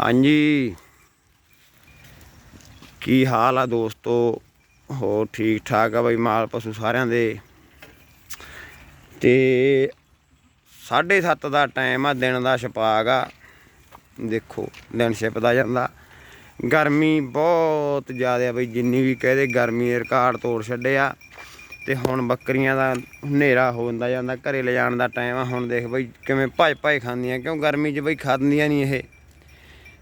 ਹਾਂਜੀ। ਕੀ ਹਾਲ ਆ ਦੋਸਤੋ? ਹੋ ਠੀਕ ਠਾਕ ਆ ਬਈ ਮਾਲ ਪਸ਼ੂ ਸਾਰਿਆਂ ਦੇ? ਤੇ 7:30 ਦਾ ਟਾਈਮ ਆ, ਦਿਨ ਦਾ ਛਪਾਗ ਆ। ਦੇਖੋ, ਦਿਨ ਛਿਪਦਾ ਜਾਂਦਾ। ਗਰਮੀ ਬਹੁਤ ਜ਼ਿਆਦਾ ਬਈ, ਜਿੰਨੀ ਵੀ ਕਹਦੇ ਗਰਮੀ ਦੇ ਰਿਕਾਰਡ ਤੋੜ ਛੱਡਿਆ ਤੇ ਹੁਣ ਬੱਕਰੀਆਂ ਦਾ ਹਨੇਰਾ ਹੋ ਜਾਂਦਾ ਜਾਂਦਾ, ਘਰੇ ਲਿਜਾਣ ਦਾ ਟਾਈਮ ਆ। ਹੁਣ ਦੇਖ ਬਈ ਕਿਵੇਂ ਭੱਜ ਭੱਜ ਖਾਂਦੀਆਂ, ਕਿਉਂ ਗਰਮੀ 'ਚ ਬਈ ਖਾਂਦੀਆਂ ਨਹੀਂ ਇਹ।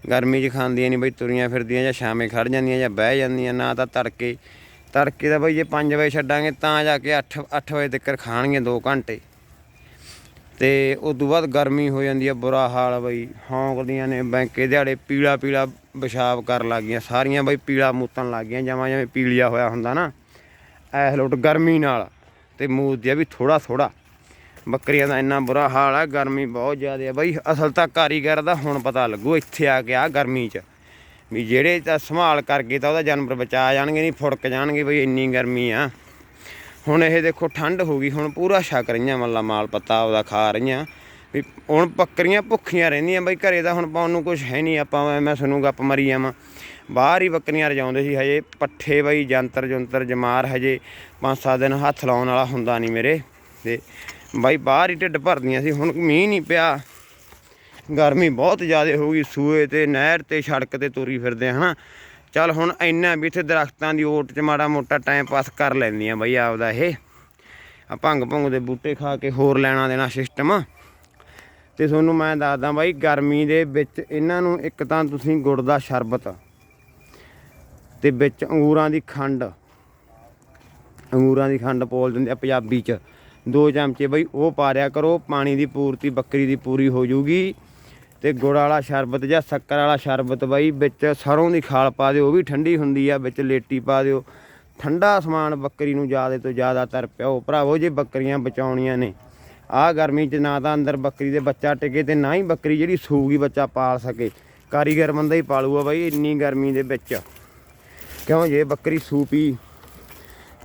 ਗਰਮੀ 'ਚ ਖਾਂਦੀਆਂ ਨਹੀਂ ਬਈ, ਤੁਰੀਆਂ ਫਿਰਦੀਆਂ ਜਾਂ ਸ਼ਾਮੇ ਖੜ ਜਾਂਦੀਆਂ ਜਾਂ ਬਹਿ ਜਾਂਦੀਆਂ, ਨਾ ਤਾਂ ਤੜਕੇ। ਤੜਕੇ ਦਾ ਬਈ ਜੇ 5 ਵਜੇ ਛੱਡਾਂਗੇ ਤਾਂ ਜਾ ਕੇ 8 8 ਵਜੇ ਤੱਕ ਖਾਣਗੇ 2 ਘੰਟੇ। ਤੇ ਉਸ ਤੋਂ ਬਾਅਦ ਗਰਮੀ ਹੋ ਜਾਂਦੀ ਆ, ਬੁਰਾ ਹਾਲ ਬਈ। ਹੌਂਕਦੀਆਂ ਨੇ ਬੈਂਕੇ ਦਿਹਾੜੇ, ਪੀਲਾ ਪੀਲਾ ਪਿਸ਼ਾਬ ਕਰਨ ਲੱਗ ਗਈਆਂ ਸਾਰੀਆਂ ਬਈ ਪੀਲਾ ਮੂਤਣ ਲੱਗ ਗਈਆਂ ਜਮਾਂ ਜਿਵੇਂ ਪੀਲੀਆ ਹੋਇਆ ਹੁੰਦਾ ਨਾ। ਐਸ ਲੋਟ ਗਰਮੀ ਨਾਲ ਤੇ ਮੂਤ ਦੀ ਵੀ ਥੋੜਾ ਥੋੜਾ ਬੱਕਰੀਆਂ ਦਾ ਇੰਨਾ ਬੁਰਾ ਹਾਲ ਆ, ਗਰਮੀ ਬਹੁਤ ਜ਼ਿਆਦਾ ਆ। ਬਈ ਅਸਲ ਤਾਂ ਕਾਰੀਗਰ ਦਾ ਹੁਣ ਪਤਾ ਲੱਗੂ, ਇੱਥੇ ਆ ਕੇ ਆ ਗਰਮੀ 'ਚ। ਵੀ ਜਿਹੜੇ ਤਾਂ ਸੰਭਾਲ ਕਰਕੇ ਤਾਂ ਉਹਦਾ ਜਾਨਵਰ ਬਚਾ ਜਾਣਗੇ ਨਹੀਂ, ਫੁੜਕ ਜਾਣਗੇ, ਬਈ ਇੰਨੀ ਗਰਮੀ ਆ। ਹੁਣ ਇਹ ਦੇਖੋ ਠੰਡ ਹੋ ਗਈ, ਹੁਣ ਪੂਰਾ ਛਕ ਰਹੀਆਂ ਮੱਲਾ ਮਾਲ ਪੱਤਾ ਉਹਦਾ ਖਾ ਰਹੀਆਂ। ਵੀ ਹੁਣ ਬੱਕਰੀਆਂ ਭੁੱਖੀਆਂ ਰਹਿੰਦੀਆਂ, ਬਈ ਘਰੇ ਤਾਂ ਹੁਣ ਪਾਉਣ ਨੂੰ ਕੁਝ ਹੈ ਨਹੀਂ, ਆਪਾਂ ਮੈਂ ਤੁਹਾਨੂੰ ਗੱਪ ਮਰੀ ਜਾਵਾਂ। ਬਾਹਰ ਹੀ ਬੱਕਰੀਆਂ ਰਜਾਉਂਦੇ ਸੀ ਹਜੇ, ਪੱਠੇ ਬਈ ਜੰਤਰ ਜੁੰਤਰ ਜਮਾਰ ਹਜੇ ਪੰਜ ਸੱਤ ਦਿਨ ਹੱਥ ਲਾਉਣ ਵਾਲਾ ਹੁੰਦਾ ਨਹੀਂ ਮੇਰੇ। ਤੇ ਬਾਈ ਬਾਹਰ ਹੀ ਢਿੱਡ ਭਰਦੀਆਂ ਸੀ, ਹੁਣ ਮੀਂਹ ਨਹੀਂ ਪਿਆ। ਗਰਮੀ ਬਹੁਤ ਜ਼ਿਆਦਾ ਹੋ ਗਈ, ਸੂਏ ਤੇ, ਨਹਿਰ ਤੇ, ਸੜਕ ਤੇ ਤੁਰੀ ਫਿਰਦੇ ਆ, ਹਨਾ। ਚੱਲ ਹੁਣ ਇੰਨਾ ਵੀ ਇੱਥੇ ਦਰਖਤਾਂ ਦੀ ਓਟ 'ਚ ਮਾੜਾ ਮੋਟਾ ਟਾਈਮ ਪਾਸ ਕਰ ਲੈਂਦੀਆਂ ਬਈ ਆਪਦਾ ਇਹ। ਆ ਭੰਗ ਭੰਗ ਦੇ ਬੂਟੇ ਖਾ ਕੇ ਹੋਰ ਲੈਣਾ ਦੇਣਾ ਸਿਸਟਮ ਤੇ ਤੁਹਾਨੂੰ ਮੈਂ ਦੱਸਦਾ ਬਾਈ, ਗਰਮੀ ਦੇ ਵਿੱਚ ਇਹਨਾਂ ਨੂੰ ਇੱਕ ਤਾਂ ਤੁਸੀਂ ਗੁੜ ਦਾ ਸ਼ਰਬਤ ਤੇ ਵਿੱਚ ਅੰਗੂਰਾਂ ਦੀ ਖੰਡ, ਅੰਗੂਰਾਂ ਦੀ ਖੰਡ ਪੋਲ ਦਿੰਦੇ ਆ ਪੰਜਾਬੀ ਚ। ਦੋ ਚਮਚੇ ਬਈ ਉਹ ਪਾ ਰਿਆ ਕਰੋ, ਪਾਣੀ ਦੀ ਪੂਰਤੀ, ਬੱਕਰੀ ਦੀ ਪੂਰੀ ਹੋ ਜੂਗੀ। ਤੇ ਗੁੜ ਵਾਲਾ ਸ਼ਰਬਤ ਜਾਂ ਸ਼ੱਕਰ ਵਾਲਾ ਸ਼ਰਬਤ ਬਈ ਵਿੱਚ ਸਰੋਂ ਦੀ ਖਾਲ ਪਾ ਦਿਓ, ਉਹ ਵੀ ਠੰਡੀ ਹੁੰਦੀ ਆ, ਵਿੱਚ ਲੇਟੀ ਪਾ ਦਿਓ। ਠੰਡਾ ਸਮਾਨ ਬੱਕਰੀ ਨੂੰ ਜ਼ਿਆਦਾ ਤੋਂ ਜ਼ਿਆਦਾਤਰ ਪਿਓ ਭਰਾਵੋ ਜੇ ਬੱਕਰੀਆਂ ਬਚਾਉਣੀਆਂ ਨੇ। ਆਹ ਗਰਮੀ 'ਚ ਨਾ ਤਾਂ ਅੰਦਰ ਬੱਕਰੀ ਦੇ ਬੱਚਾ ਟਿਕੇ ਤੇ ਨਾ ਹੀ ਬੱਕਰੀ ਜਿਹੜੀ ਸੂਗੀ ਬੱਚਾ ਪਾਲ ਸਕੇ। ਕਾਰੀਗਰ ਬੰਦਾ ਹੀ ਪਾਲੂਗਾ ਬਾਈ ਇੰਨੀ ਗਰਮੀ ਦੇ ਵਿੱਚ। ਕਿਉਂ? ਜੇ ਬੱਕਰੀ ਸੂਪੀ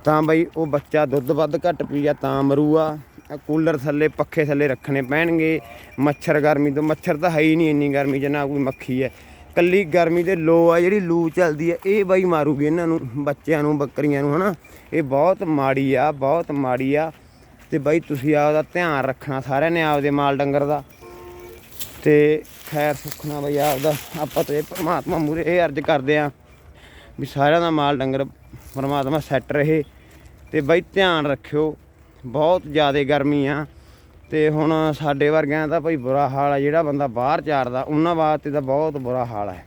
ਤਾਂ ਬਈ ਉਹ ਬੱਚਾ ਦੁੱਧ ਵੱਧ ਘੱਟ ਪੀਆ ਤਾਂ ਮਰੂਗਾ ਕੂਲਰ ਥੱਲੇ, ਪੱਖੇ ਥੱਲੇ ਰੱਖਣੇ ਪੈਣਗੇ। ਮੱਛਰ ਗਰਮੀ ਤੋਂ, ਮੱਛਰ ਤਾਂ ਹੈ ਹੀ ਨਹੀਂ ਇੰਨੀ ਗਰਮੀ 'ਚ ਨਾ ਕੋਈ ਮੱਖੀ ਹੈ। ਕੱਲੀ ਗਰਮੀ ਦੇ ਲੋ ਆ ਜਿਹੜੀ ਲੂ ਚੱਲਦੀ ਹੈ ਇਹ ਬਾਈ ਮਾਰੂਗੀ ਇਹਨਾਂ ਨੂੰ, ਬੱਚਿਆਂ ਨੂੰ, ਬੱਕਰੀਆਂ ਨੂੰ, ਹਨਾ। ਇਹ ਬਹੁਤ ਮਾੜੀ ਆ, ਬਹੁਤ ਮਾੜੀ ਆ। ਤੇ ਬਾਈ ਤੁਸੀਂ ਆਪਦਾ ਧਿਆਨ ਰੱਖਣਾ ਸਾਰਿਆਂ ਨੇ ਆਪਦੇ ਮਾਲ ਡੰਗਰ ਦਾ। ਤੇ ਖੈਰ ਸੁਖਣਾ ਬਈ ਆਪਦਾ, ਆਪਾਂ ਤੇ ਪਰਮਾਤਮਾ ਮੂਰੇ ਇਹ ਅਰਜ਼ ਕਰਦੇ ਆ ਵੀ ਸਾਰਿਆਂ ਦਾ ਮਾਲ ਡੰਗਰ ਪਰਮਾਤਮਾ ਸੈੱਟ ਰਹੇ। ਤੇ ਬਈ ਧਿਆਨ ਰੱਖਿਓ, ਬਹੁਤ ਜ਼ਿਆਦਾ ਗਰਮੀ ਆ। ਤੇ ਹੁਣ ਸਾਡੇ ਵਰਗਿਆਂ ਦਾ ਭਾਈ ਬੁਰਾ ਹਾਲ ਆ, ਜਿਹੜਾ ਬੰਦਾ ਬਾਹਰ ਚਾਰਦਾ, ਉਹਨਾਂ ਵਾਸਤੇ ਤਾਂ ਬਹੁਤ ਬੁਰਾ ਹਾਲ ਹੈ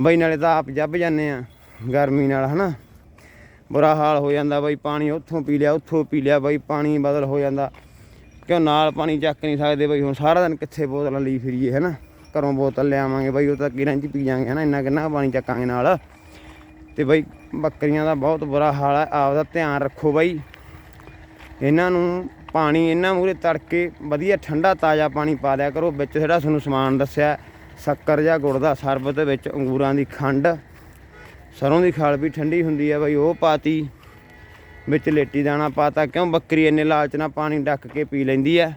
ਬਈ ਨਾਲੇ ਤਾਂ ਆਪ ਜੱਬ ਜਾਂਦੇ ਆ, ਗਰਮੀ ਨਾਲ, ਹਨਾ? ਬੁਰਾ ਹਾਲ ਹੋ ਜਾਂਦਾ ਬਈ, ਪਾਣੀ ਉੱਥੋਂ ਪੀ ਲਿਆ, ਉੱਥੋਂ ਪੀ ਲਿਆ, ਬਈ ਪਾਣੀ ਬਦਲ ਹੋ ਜਾਂਦਾ। ਕਿਉਂ ਨਾਲ ਪਾਣੀ ਚੱਕ ਨਹੀਂ ਸਕਦੇ ਬਈ, ਹੁਣ ਸਾਰਾ ਦਿਨ ਕਿੱਥੇ ਬੋਤਲਾਂ ਲਈ ਫਿਰੀਏ, ਹਨਾ? ਘਰੋਂ ਬੋਤਲ ਲਿਆਵਾਂਗੇ ਬਈ, ਉਹ ਤਾਂ ਕਿਰਾਂ ਚ ਪੀ ਜਾਾਂਗੇ, ਹਨਾ? ਇੰਨਾ ਕਿੰਨਾ ਪਾਣੀ ਚੱਕਾਂਗੇ ਨਾਲ। ਤੇ ਬਈ ਬੱਕਰੀਆਂ ਦਾ ਬਹੁਤ ਬੁਰਾ ਹਾਲ ਹੈ ਆਪਦਾ ਧਿਆਨ ਰੱਖੋ ਬਾਈ। ਇਹਨਾਂ ਨੂੰ ਪਾਣੀ ਇਹਨਾਂ ਮੂਰੇ ਤੜਕੇ ਵਧੀਆ ਠੰਡਾ ਤਾਜ਼ਾ ਪਾਣੀ ਪਾ ਲਿਆ ਕਰੋ, ਵਿੱਚ ਜਿਹੜਾ ਤੁਹਾਨੂੰ ਸਮਾਨ ਦੱਸਿਆ, ਸ਼ੱਕਰ ਜਾਂ ਗੁੜ ਦਾ ਸ਼ਰਬਤ ਵਿੱਚ ਅੰਗੂਰਾਂ ਦੀ ਖੰਡ, ਸਰੋਂ ਦੀ ਖਾਲ ਵੀ ਠੰਡੀ ਹੁੰਦੀ ਹੈ ਬਈ, ਉਹ ਪਾਤੀ, ਵਿੱਚ ਲੇਟੀ ਦਾਣਾ ਪਾਤਾ। ਕਿਉਂ ਬੱਕਰੀ ਇੰਨੇ ਲਾਲਚ ਨਾਲ ਪਾਣੀ ਡੱਕ ਕੇ ਪੀ ਲੈਂਦੀ ਹੈ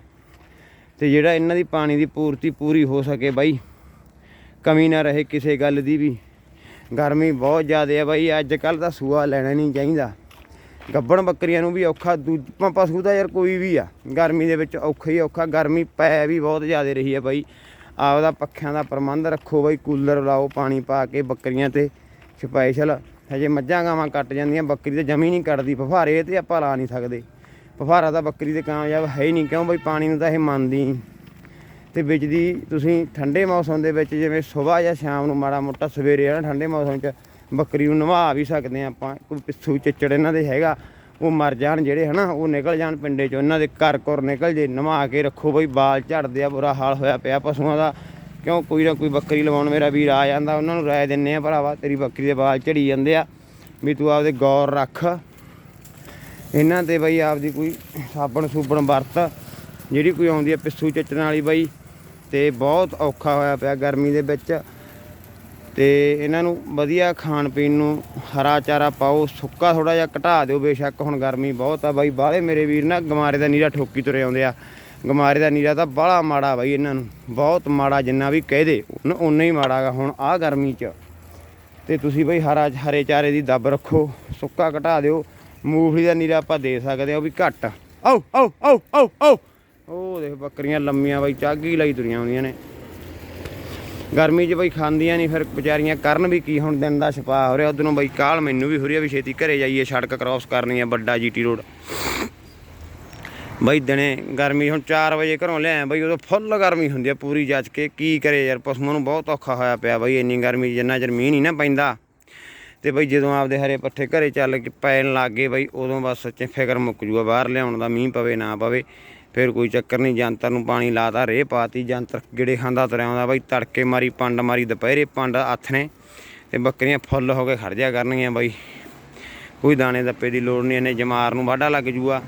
ਤੇ ਜਿਹੜਾ ਇਹਨਾਂ ਦੀ ਪਾਣੀ ਦੀ ਪੂਰਤੀ ਪੂਰੀ ਹੋ ਸਕੇ ਬਾਈ, ਕਮੀ ਨਾ ਰਹੇ ਕਿਸੇ ਗੱਲ ਦੀ ਵੀ। ਗਰਮੀ ਬਹੁਤ ਜ਼ਿਆਦਾ ਆ ਬਾਈ, ਅੱਜ ਕੱਲ ਤਾਂ ਸੂਆ ਲੈਣਾ ਨਹੀਂ ਚਾਹੀਦਾ। ਗੱਬਣ ਬੱਕਰੀਆਂ ਨੂੰ ਵੀ ਔਖਾ ਦੂਜਾ ਪਸ਼ੂ ਦਾ ਯਾਰ ਕੋਈ ਵੀ ਆ, ਗਰਮੀ ਦੇ ਵਿੱਚ ਔਖਾ ਹੀ ਔਖਾ, ਗਰਮੀ ਪੈ ਵੀ ਬਹੁਤ ਜ਼ਿਆਦਾ ਰਹੀ ਆ ਬਾਈ। ਆਪਦਾ ਪੱਖਿਆਂ ਦਾ ਪ੍ਰਬੰਧ ਰੱਖੋ ਬਾਈ, ਕੂਲਰ ਲਾਓ, ਪਾਣੀ ਪਾ ਕੇ ਬੱਕਰੀਆਂ ਤੇ ਸਪੈਸ਼ਲ। ਹਜੇ ਮੱਝਾਂ ਗਾਵਾਂ ਕੱਟ ਜਾਂਦੀਆਂ, ਬੱਕਰੀ ਤੇ ਜਮੀ ਨਹੀਂ ਕੱਟਦੀ ਫਫਾਰੇ ਤੇ ਆਪਾਂ ਲਾ ਨਹੀਂ ਸਕਦੇ। ਫਫਾਰਾ ਤਾਂ ਬੱਕਰੀ ਤੇ ਕਾਮਯਾਬ ਹੈ ਹੀ ਨਹੀਂ, ਕਿਉਂ ਬਈ? ਪਾਣੀ ਨੂੰ ਤਾਂ ਇਹ ਮੰਨਦੀ ਨਹੀਂ ਤੇ ਵਿੱਚ ਦੀ ਤੁਸੀਂ ਠੰਡੇ ਮੌਸਮ ਦੇ ਵਿੱਚ ਜਿਵੇਂ ਸਵੇਰ ਜਾਂ ਸ਼ਾਮ ਨੂੰ ਮਾੜਾ ਮੋਟਾ ਸਵੇਰੇ ਆ ਨਾ ਠੰਡੇ ਮੌਸਮ 'ਚ ਬੱਕਰੀ ਨੂੰ ਨਵਾ ਵੀ ਸਕਦੇ ਆ ਆਪਾਂ, ਕੋਈ ਪਿੱਛੂ ਚਿੱਚੜ ਇਹਨਾਂ ਦੇ ਹੈਗਾ, ਉਹ ਮਰ ਜਾਣ ਜਿਹੜੇ ਹਨਾ, ਉਹ ਨਿਕਲ ਜਾਣ ਪਿੰਡੇ 'ਚ ਉਹਨਾਂ ਦੇ ਘਰ ਘਰ ਨਿਕਲ ਜੇ, ਨਵਾ ਕੇ ਰੱਖੋ ਬਈ, ਬਾਲ ਝੜਦੇ ਆ, ਬੁਰਾ ਹਾਲ ਹੋਇਆ ਪਿਆ ਪਸ਼ੂਆਂ ਦਾ, ਕਿਉਂ ਕੋਈ ਨਾ ਕੋਈ ਬੱਕਰੀ ਲਵਾਉਣ ਮੇਰਾ ਵੀਰ ਆ ਜਾਂਦਾ, ਉਹਨਾਂ ਨੂੰ ਰਾਏ ਦਿੰਨੇ ਆ ਭਰਾਵਾ, ਤੇਰੀ ਬੱਕਰੀ ਦੇ ਬਾਲ ਝੜੀ ਜਾਂਦੇ ਆ, ਵੀ ਤੂੰ ਆਪਦੇ ਗੌਰ ਰੱਖ। ਇਹਨਾਂ ਤੇ ਬਈ ਆਪਦੀ ਕੋਈ ਸਾਬਣ ਸੂਬਣ ਵਰਤ, ਜਿਹੜੀ ਕੋਈ ਆਉਂਦੀ ਆ ਪਿੱਸੂ ਚੱਟਣ ਵਾਲੀ ਬਈ ਤੇ ਬਹੁਤ ਔਖਾ ਹੋਇਆ ਪਿਆ ਗਰਮੀ ਦੇ ਵਿੱਚ। ਤੇ ਇਹਨਾਂ ਨੂੰ ਵਧੀਆ ਖਾਣ ਪੀਣ ਨੂੰ ਹਰਾ ਚਾਰਾ ਪਾਓ, ਸੁੱਕਾ ਥੋੜਾ ਜਿਹਾ ਘਟਾ ਦਿਓ ਬੇਸ਼ੱਕ, ਹੁਣ ਗਰਮੀ ਬਹੁਤ ਆ ਬਾਈ। ਬਾਹਲੇ ਮੇਰੇ ਵੀਰ ਨਾ ਗਮਾਰੇ ਦਾ ਨੀਰਾ ਠੋਕੀ ਤੁਰੇ ਆਉਂਦੇ ਆ। ਗਮਾਰੇ ਦਾ ਨੀਰਾ ਤਾਂ ਬਾਹਲਾ ਮਾੜਾ ਬਾਈ ਇਹਨਾਂ ਨੂੰ, ਬਹੁਤ ਮਾੜਾ ਜਿੰਨਾ ਵੀ ਕਹਿ ਦੇ, ਉਨਾ ਹੀ ਮਾੜਾ ਗਾ ਹੁਣ ਆਹ ਗਰਮੀ 'ਚ। ਤੇ ਤੁਸੀਂ ਬਈ ਹਰਾ, ਹਰੇ ਚਾਰੇ ਦੀ ਦੱਬ ਰੱਖੋ, ਸੁੱਕਾ ਘਟਾ ਦਿਓ। ਮੂੰਗਫਲੀ ਦਾ ਨੀਰਾ ਆਪਾਂ ਦੇ ਸਕਦੇ ਆ, ਉਹ ਵੀ ਘੱਟ। ਆਓ ਆਓ ਆਓ ਆਓ ਆਓ। ਉਹ ਦੇਖ ਬੱਕਰੀਆਂ ਲੰਮੀਆਂ ਬਈ, ਚਾਗੀ ਲਈ ਤੁਰੀਆਂ ਆਉਂਦੀਆਂ ਨੇ। ਗਰਮੀ 'ਚ ਬਈ ਖਾਂਦੀਆਂ ਨਹੀਂ ਫਿਰ ਵਿਚਾਰੀਆਂ ਕਰਨ ਵੀ ਕੀ, ਹੁਣ ਦਿਨ ਦਾ ਛਪਾ ਹੋ ਰਿਹਾ, ਉਧਰੋਂ ਬਈ ਕਾਲ ਮੈਨੂੰ ਵੀ ਹੋ ਰਹੀ ਵੀ ਛੇਤੀ ਘਰੇ ਜਾਈਏ, ਸੜਕ ਕ੍ਰਾਸ ਕਰਨੀ ਆ, ਵੱਡਾ ਜੀਟੀ ਰੋਡ। ਬਈ ਦਿਨੇ ਗਰਮੀ, ਹੁਣ 4 ਵਜੇ ਘਰੋਂ ਲਿਆ ਬਈ, ਉਦੋਂ ਫੁੱਲ ਗਰਮੀ ਹੁੰਦੀ ਆ ਪੂਰੀ ਜੱਜ ਕੇ, ਕੀ ਕਰੇ ਯਾਰ, ਪਸ਼ੂਆਂ ਨੂੰ ਬਹੁਤ ਔਖਾ ਹੋਇਆ ਪਿਆ ਬਈ, ਇੰਨੀ ਗਰਮੀ 'ਚ ਜਿੰਨਾ ਚਿਰ ਮੀਂਹ ਨਹੀਂ ਨਾ ਪੈਂਦਾ। ਤੇ ਬਈ ਜਦੋਂ ਆਪਦੇ ਹਰੇ ਪੱਠੇ ਘਰੇ ਚੱਲ ਕੇ ਪੈਣ ਲੱਗ ਗਏ ਬਈ, ਉਦੋਂ ਬਸ ਸੱਚੇ ਫਿਕਰ ਮੁੱਕ ਜੂਗਾ, ਬਾਹਰ ਲਿਆਉਣ ਦਾ ਮੀਂਹ ਪਵੇ, ਨਾ ਪਵੇ। ਫਿਰ ਕੋਈ ਚੱਕਰ ਨਹੀਂ ਜੰਤਰ ਨੂੰ ਪਾਣੀ ਲਾਤਾ, ਰੇਹ ਪਾਤੀ, ਜੰਤਰ ਗਿੜੇ ਖਾਂਦਾ ਤੁਰਿਆ ਆਉਂਦਾ ਬਈ, ਤੜਕੇ ਮਾਰੀ ਪੰਡ ਮਾਰੀ, ਦੁਪਹਿਰੇ ਪੰਡ ਹੱਥ ਨੇ ਤੇ ਬੱਕਰੀਆਂ ਫੁੱਲ ਹੋ ਕੇ ਖੜ ਜਾ ਕਰਨਗੀਆਂ ਬਈ। ਕੋਈ ਦਾਣੇ ਦੱਪੇ ਦੀ ਲੋੜ ਨਹੀਂ ਇਹਨੇ ਜਮਾਰ ਨੂੰ ਵਾਢਾ ਲੱਗ ਜੂਗਾ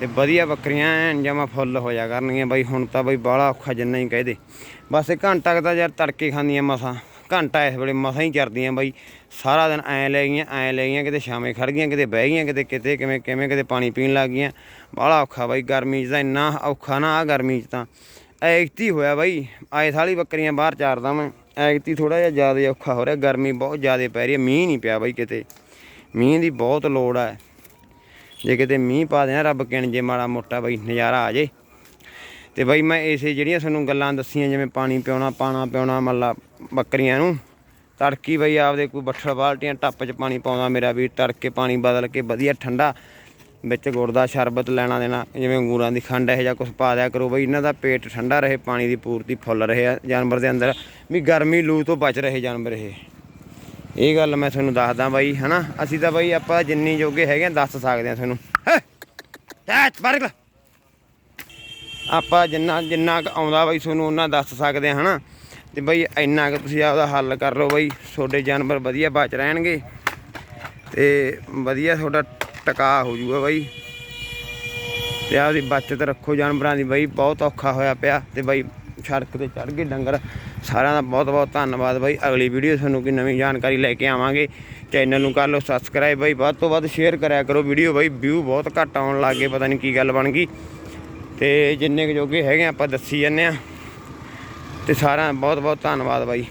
ਤੇ ਵਧੀਆ ਬੱਕਰੀਆਂ ਐਨ ਜਮਾ ਫੁੱਲ ਹੋ ਜਾ ਕਰਨਗੀਆਂ ਬਾਈ। ਹੁਣ ਤਾਂ ਬਾਈ ਬਾਹਲਾ ਔਖਾ ਜਿੰਨਾ ਹੀ ਕਹਦੇ ਬਸ ਇਹ ਘੰਟਾ ਕੁ ਤਾਂ ਯਾਰ ਤੜਕੇ ਖਾਂਦੀਆਂ ਮਸਾਂ। ਘੰਟਾ ਇਸ ਵੇਲੇ ਮਸਾਂ ਹੀ ਚਰਦੀਆਂ ਬਾਈ। ਸਾਰਾ ਦਿਨ ਐ ਲੈ ਗਈਆਂ, ਐ ਲੈ ਗਈਆਂ, ਕਿਤੇ ਸ਼ਾਮੇ ਖੜ ਗਈਆਂ, ਕਿਤੇ ਬਹਿ ਗਈਆਂ, ਕਿਤੇ ਕਿਤੇ ਕਿਵੇਂ ਕਿਵੇਂ ਕਿਤੇ ਪਾਣੀ ਪੀਣ ਲੱਗ ਗਈਆਂ। ਬਾਹਲਾ ਔਖਾ ਬਾਈ ਗਰਮੀ 'ਚ ਤਾਂ ਇੰਨਾ ਔਖਾ ਨਾ ਆ ਗਰਮੀ 'ਚ ਤਾਂ। ਐਕਤੀ ਹੋਇਆ ਬਾਈ, ਆਏ ਸਾਲੀ ਬੱਕਰੀਆਂ ਬਾਹਰ ਚਾਰਦਾ ਮੈਂ। ਐਕਤੀ ਥੋੜਾ ਜਿਹਾ ਜ਼ਿਆਦਾ ਔਖਾ ਹੋ ਰਿਹਾ, ਗਰਮੀ ਬਹੁਤ ਜ਼ਿਆਦਾ ਪੈ ਰਹੀ ਹੈ, ਮੀਂਹ ਨਹੀਂ ਪਿਆ ਬਾਈ ਕਿਤੇ। ਮੀਂਹ ਦੀ ਬਹੁਤ ਲੋੜ ਹੈ। ਜੇ ਕਿਤੇ ਮੀਂਹ ਪਾ ਦੇਣਾ ਰੱਬ ਕਿਣ ਜੇ ਮਾੜਾ ਮੋਟਾ ਬਈ, ਨਜ਼ਾਰਾ ਆ ਜੇ। ਤੇ ਬਈ ਮੈਂ ਇਸੇ ਜਿਹੜੀਆਂ ਤੁਹਾਨੂੰ ਗੱਲਾਂ ਦੱਸੀਆਂ, ਜਿਵੇਂ ਪਾਣੀ ਪਿਉਣਾ, ਪਾਣਾ ਪਿਉਣਾ, ਮੱਲਾ ਬੱਕਰੀਆਂ ਨੂੰ। ਤੜਕੀ ਬਈ ਆਪਦੇ ਕੋਈ ਬੱਠਲ ਬਾਲਟੀਆਂ, ਟੱਪ 'ਚ ਪਾਣੀ ਪਾਉਂਦਾ ਮੇਰਾ ਵੀ ਤੜਕੇ ਪਾਣੀ ਬਦਲ ਕੇ ਵਧੀਆ ਠੰਡਾ, ਵਿੱਚ ਗੁੜ ਦਾ ਸ਼ਰਬਤ ਲੈਣਾ ਦੇਣਾ, ਜਿਵੇਂ ਅੰਗੂਰਾਂ ਦੀ ਖੰਡ ਇਹੋ ਜਿਹਾ ਕੁਝ ਪਾ ਦਿਆ ਕਰੋ ਬਈ, ਇਹਨਾਂ ਦਾ ਪੇਟ ਠੰਡਾ ਰਹੇ, ਪਾਣੀ ਦੀ ਪੂਰਤੀ ਫੁੱਲ ਰਹੇ ਆ ਜਾਨਵਰ ਦੇ ਅੰਦਰ, ਵੀ ਗਰਮੀ ਲੂ ਤੋਂ ਬਚ ਰਹੇ ਜਾਨਵਰ ਇਹ। ਇਹ ਗੱਲ ਮੈਂ ਤੁਹਾਨੂੰ ਦੱਸਦਾ ਬਾਈ, ਹਨਾ? ਅਸੀਂ ਤਾਂ ਬਾਈ ਆਪਾਂ ਜਿੰਨੀ ਜੋਗੇ ਹੈਗੇ ਆ, ਦੱਸ ਸਕਦੇ ਆ ਤੁਹਾਨੂੰ। ਆਪਾਂ ਜਿੰਨਾ ਜਿੰਨਾ ਕੁ ਆਉਂਦਾ ਬਾਈ, ਤੁਹਾਨੂੰ ਉਹਨਾਂ ਦੱਸ ਸਕਦੇ ਆ, ਹਨਾ? ਤੇ ਬਈ ਇੰਨਾ ਕੁ ਤੁਸੀਂ ਆਪਦਾ ਹੱਲ ਕਰ ਲਓ ਬਾਈ, ਤੁਹਾਡੇ ਜਾਨਵਰ ਵਧੀਆ ਬਚ ਰਹਿਣਗੇ ਤੇ ਵਧੀਆ ਤੁਹਾਡਾ ਟਿਕਾ ਹੋ ਜਾਊਗਾ ਬਾਈ। ਤੇ ਆਪਦੀ ਬਚਤ ਰੱਖੋ ਜਾਨਵਰਾਂ ਦੀ ਬਈ, ਬਹੁਤ ਔਖਾ ਹੋਇਆ ਪਿਆ ਤੇ ਬਈ ਸੜਕ ਤੇ ਚੜ ਗਏ ਡੰਗਰ। ਸਾਰਿਆਂ ਦਾ ਬਹੁਤ ਬਹੁਤ ਧੰਨਵਾਦ ਬਾਈ, ਅਗਲੀ ਵੀਡੀਓ ਤੁਹਾਨੂੰ ਕੋਈ ਨਵੀਂ ਜਾਣਕਾਰੀ ਲੈ ਕੇ ਆਵਾਂਗੇ। ਚੈਨਲ ਨੂੰ ਕਰ ਲਓ ਸਬਸਕ੍ਰਾਈਬ ਬਾਈ, ਵੱਧ ਤੋਂ ਵੱਧ ਸ਼ੇਅਰ ਕਰਿਆ ਕਰੋ ਵੀਡੀਓ ਬਾਈ ਵਿਊ ਬਹੁਤ ਘੱਟ ਆਉਣ ਲੱਗ ਗਏ, ਪਤਾ ਨਹੀਂ ਕੀ ਗੱਲ ਬਣ ਗਈ। ਤੇ ਜਿੰਨੇ ਕੁ ਜੋਗੇ ਹੈਗੇ ਆਪਾਂ ਦੱਸੀ ਜਾਂਦੇ ਆ। ਤੇ ਸਾਰਿਆਂ ਦਾ ਬਹੁਤ ਬਹੁਤ ਧੰਨਵਾਦ ਬਾਈ।